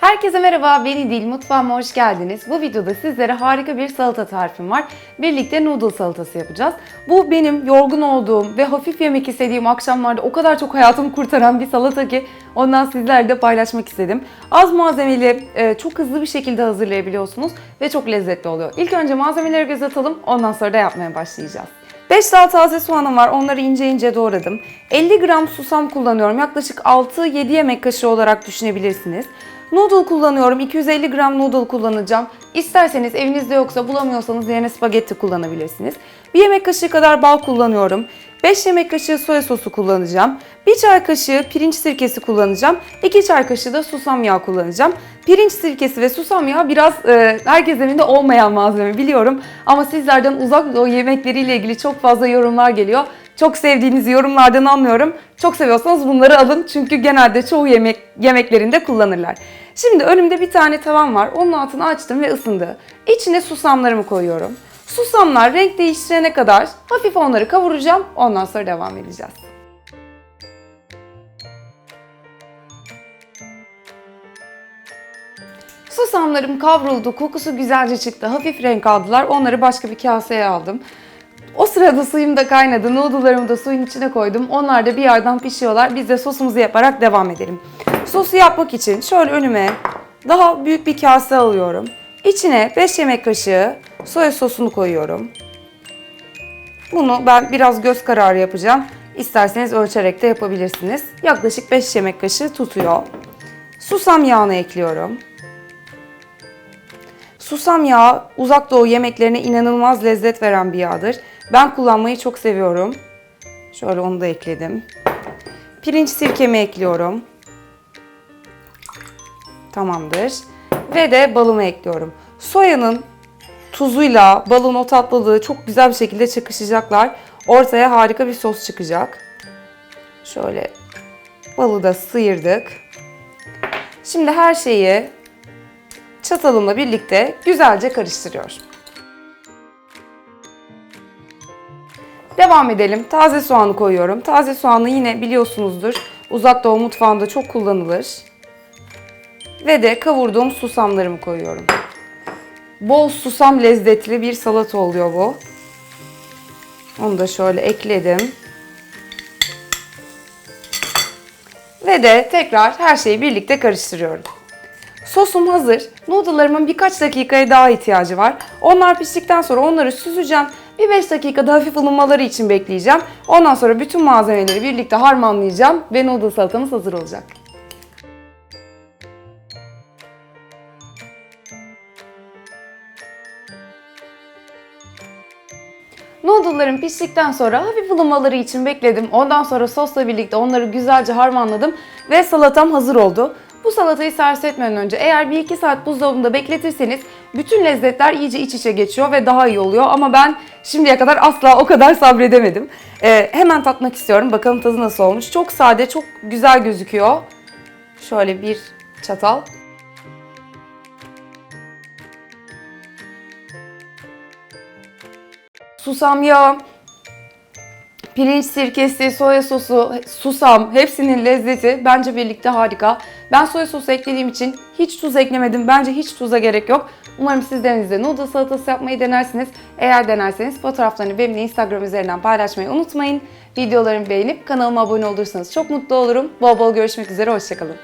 Herkese merhaba, beni Dil Mutfağıma hoş geldiniz. Bu videoda sizlere harika bir salata tarifim var. Birlikte noodle salatası yapacağız. Bu benim yorgun olduğum ve hafif yemek istediğim akşamlarda o kadar çok hayatımı kurtaran bir salata ki ondan sizlerle de paylaşmak istedim. Az malzemeli, e, çok hızlı bir şekilde hazırlayabiliyorsunuz ve çok lezzetli oluyor. İlk önce malzemelere göz atalım, ondan sonra da yapmaya başlayacağız. 5 daha taze soğanım var. Onları ince ince doğradım. 50 gram susam kullanıyorum. Yaklaşık 6-7 yemek kaşığı olarak düşünebilirsiniz. Noodle kullanıyorum. 250 gram noodle kullanacağım. İsterseniz evinizde yoksa bulamıyorsanız yerine spagetti kullanabilirsiniz. 1 yemek kaşığı kadar bal kullanıyorum. 5 yemek kaşığı soya sosu kullanacağım. 1 çay kaşığı pirinç sirkesi kullanacağım. 2 çay kaşığı da susam yağı kullanacağım. Pirinç sirkesi ve susam yağı biraz e, herkes evinde olmayan malzeme biliyorum. Ama sizlerden uzak doğu yemekleriyle ilgili çok fazla yorumlar geliyor. Çok sevdiğiniz yorumlardan anlıyorum. Çok seviyorsanız bunları alın çünkü genelde çoğu yemek yemeklerinde kullanırlar. Şimdi önümde bir tane tavam var. Onun altını açtım ve ısındı. İçine susamlarımı koyuyorum. Susamlar renk değiştirene kadar hafif onları kavuracağım. Ondan sonra devam edeceğiz. Susamlarım kavruldu, kokusu güzelce çıktı, hafif renk aldılar. Onları başka bir kaseye aldım. O sırada suyum da kaynadı. Noodle'larımı da suyun içine koydum. Onlar da bir yerden pişiyorlar. Biz de sosumuzu yaparak devam edelim. Sosu yapmak için şöyle önüme daha büyük bir kase alıyorum. İçine 5 yemek kaşığı soya sosunu koyuyorum. Bunu ben biraz göz kararı yapacağım. İsterseniz ölçerek de yapabilirsiniz. Yaklaşık 5 yemek kaşığı tutuyor. Susam yağını ekliyorum. Susam yağı uzak doğu yemeklerine inanılmaz lezzet veren bir yağdır. Ben kullanmayı çok seviyorum. Şöyle onu da ekledim. Pirinç sirkemi ekliyorum. Tamamdır. Ve de balımı ekliyorum. Soyanın tuzuyla balın o tatlılığı çok güzel bir şekilde çakışacaklar. Ortaya harika bir sos çıkacak. Şöyle balı da sıyırdık. Şimdi her şeyi çatalımla birlikte güzelce karıştırıyorum. Devam edelim. Taze soğanı koyuyorum. Taze soğanı yine biliyorsunuzdur. Uzak Doğu mutfağında çok kullanılır. Ve de kavurduğum susamlarımı koyuyorum. Bol susam lezzetli bir salata oluyor bu. Onu da şöyle ekledim. Ve de tekrar her şeyi birlikte karıştırıyorum. Sosum hazır. Noodle'larımın birkaç dakikaya daha ihtiyacı var. Onlar piştikten sonra onları süzeceğim. Bir 5 dakikada hafif ılınmaları için bekleyeceğim. Ondan sonra bütün malzemeleri birlikte harmanlayacağım ve noodle salatamız hazır olacak. Noodle'larım piştikten sonra hafif ılımaları için bekledim. Ondan sonra sosla birlikte onları güzelce harmanladım ve salatam hazır oldu. Bu salatayı servis etmeden önce eğer 1-2 saat buzdolabında bekletirseniz bütün lezzetler iyice iç içe geçiyor ve daha iyi oluyor. Ama ben şimdiye kadar asla o kadar sabredemedim. Ee, hemen tatmak istiyorum. Bakalım tadı nasıl olmuş. Çok sade, çok güzel gözüküyor. Şöyle bir çatal. Susam yağı, pirinç sirkesi, soya sosu, susam hepsinin lezzeti bence birlikte harika. Ben soya sosu eklediğim için hiç tuz eklemedim. Bence hiç tuza gerek yok. Umarım siz de noodle salatası yapmayı denersiniz. Eğer denerseniz fotoğraflarını benimle Instagram üzerinden paylaşmayı unutmayın. Videolarımı beğenip kanalıma abone olursanız çok mutlu olurum. Bol bol görüşmek üzere, hoşçakalın.